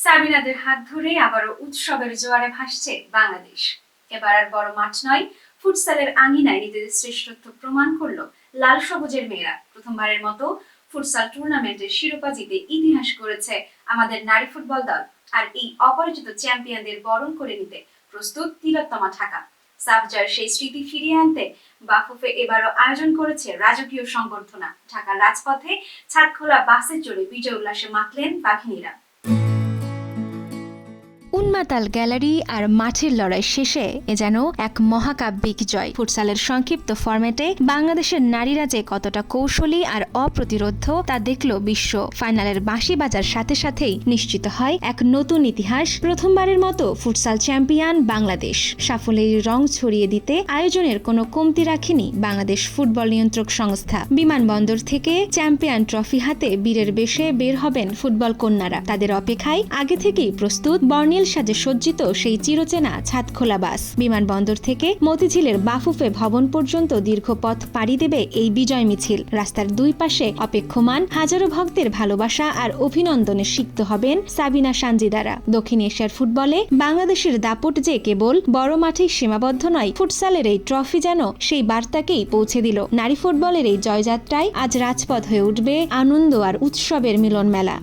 সাবিনাদের হাত ধরে আবারও উৎসবের জোয়ারে ভাসছে বাংলাদেশ। এবার আর বড় মাঠ নয়, ফুটসালের আঙিনায় নিজেদের শ্রেষ্ঠত্ব প্রমাণ করল লাল সবুজের মেয়েরা। প্রথমবারের মতো ফুটসাল টুর্নামেন্টের শিরোপা জিতে ইতিহাস করেছে আমাদের নারী ফুটবল দল। আর এই অপরাজিত চ্যাম্পিয়নদের বরণ করে নিতে প্রস্তুত তিলোত্তমা ঢাকা সাবজার সেই স্মৃতি ফিরিয়ে আনতে বাফুফে এবারও আয়োজন করেছে রাজকীয় সংবর্ধনা। ঢাকার রাজপথে ছাদখোলা বাসে চড়ে বিজয় উল্লাসে মাতলেন বাঘিনীরা। উন্মাতাল গ্যালারি আর মাঠের লড়াই শেষে এ যেন এক মহাকাব্যিক জয়। ফুটসালের সংক্ষিপ্ত ফরম্যাটে বাংলাদেশের নারীরা যে কতটা কৌশলী আর অপ্রতিরোধ তা দেখল বিশ্ব। ফাইনালের বাঁশি বাজার সাথে সাথেই নিশ্চিত হয় এক নতুন ইতিহাস। প্রথমবারের মতো ফুটসাল চ্যাম্পিয়ন বাংলাদেশ। সাফল্যের রং ছড়িয়ে দিতে আয়োজনের কোনো কমতি রাখেনি বাংলাদেশ ফুটবল নিয়ন্ত্রক সংস্থা। বিমানবন্দর থেকে চ্যাম্পিয়ন ট্রফি হাতে বীরের বেশে বের হবেন ফুটবল কন্যারা। তাদের অপেক্ষায় আগে থেকেই প্রস্তুত বর্ণিল সাজে সজ্জিত সেই চিরচেনা ছাদখোলা বাস। বিমানবন্দর থেকে মতিঝিলের বাফুফে ভবন পর্যন্ত দীর্ঘ পথ পাড়ি দেবে এই বিজয় মিছিল। রাস্তার দুই পাশে অপেক্ষমান হাজারো ভক্তের ভালোবাসা আর অভিনন্দনে সিক্ত হবেন সাবিনা সানজিদারা। দক্ষিণ এশিয়ার ফুটবলে বাংলাদেশের দাপট যে কেবল বড় মাঠেই সীমাবদ্ধ নয়, ফুটসালের এই ট্রফি যেন সেই বার্তাকেই পৌঁছে দিল। নারী ফুটবলের এই জয়যাত্রায় আজ রাজপথ হয়ে উঠবে আনন্দ আর উৎসবের মিলন মেলা